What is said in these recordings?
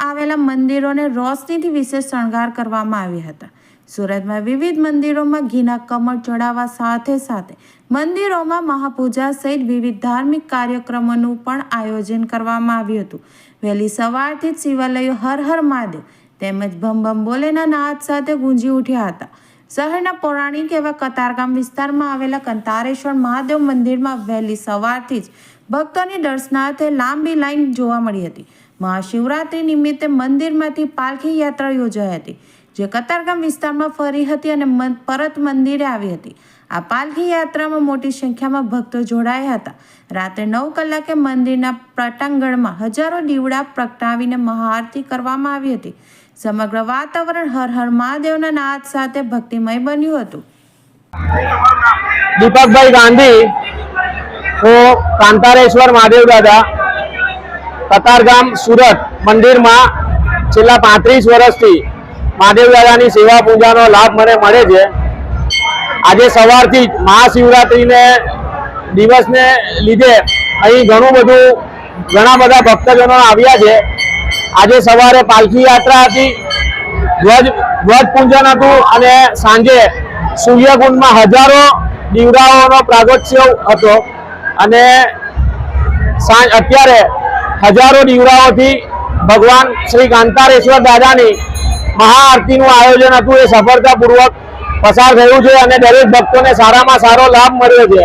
આવેલા મંદિરોને રોશનીથી વિશેષ શણગાર કરવામાં આવ્યા હતા. સુરતમાં વિવિધ મંદિરોમાં ઘીના કમળ ચડાવવા સાથે સાથે મંદિરોમાં મહાપૂજા સહિત વિવિધ ધાર્મિક કાર્યક્રમોનું પણ આયોજન કરવામાં આવ્યું હતું. વહેલી સવારથી જ શિવાલયો હર હર મહાદેવ તેમજ ભમ ભમ બોલેના નાદ સાથે ગુંજી ઉઠ્યા હતા. શહેરના પૌરાણિક એવા કતારગામ વિસ્તારમાં આવેલા કંતારેશ્વર મહાદેવ મંદિરમાં વહેલી સવારથી જ ભક્તોની દર્શનાર્થે લાંબી લાઈન જોવા મળી હતી. મહાશિવરાત્રિ નિમિત્તે મંદિરમાંથી પાલખી યાત્રા યોજાઈ હતી, જે કતારગામ વિસ્તારમાં ફરી હતી અને પરત મંદિરે આવી હતી. આ પાલખી યાત્રામાં મોટી સંખ્યામાં ભક્તો જોડાયા હતા. રાત્રે નવ કલાકે મંદિરના પ્રટાંગણમાં હજારો દીવડા પ્રગટાવીને મહાઆરતી કરવામાં આવી હતી. સમગ્ર વાતાવરણ હર હર મહાદેવના નાદ સાથે ભક્તિમય બન્યું હતું. દીપકભાઈ ગાંધી કાંતારેશ્વર મહાદેવ દાદા કતારગામ સુરત મંદિરમાં છેલ્લા પાંત્રીસ વર્ષથી મહાદેવ દાદાની સેવા પૂજાનો લાભ મને મળે છે. આજે સવારથી જ મહાશિવરાત્રિને દિવસને લીધે અહીં ઘણું બધું ઘણા બધા ભક્તજનો આવ્યા છે. આજે સવારે પાલખી યાત્રા હતી. ધ્વજ ધ્વજ પૂજન હતું અને સાંજે સૂર્યકુંડમાં હજારો દીવડાઓનો પ્રાગોત્સવ હતો. અને અત્યારે હજારો દીવડાઓથી ભગવાન શ્રી કાંતારેશ્વર દાદાની મહાઆરતીનું આયોજન હતું. એ સફળતાપૂર્વક પસાર થયું છે અને દરેક ભક્તોને સારામાં સારો લાભ મળ્યો છે.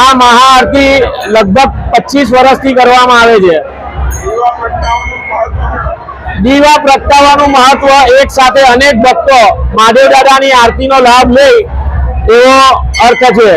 આ મહાઆરતી લગભગ પચીસ વર્ષથી કરવામાં આવે છે. દીવા પ્રગટાવવાનું મહત્વ એક સાથે અનેક ભક્તો મહાદેવ દાદાની આરતીનો લાભ લઈ એવો અર્થ છે.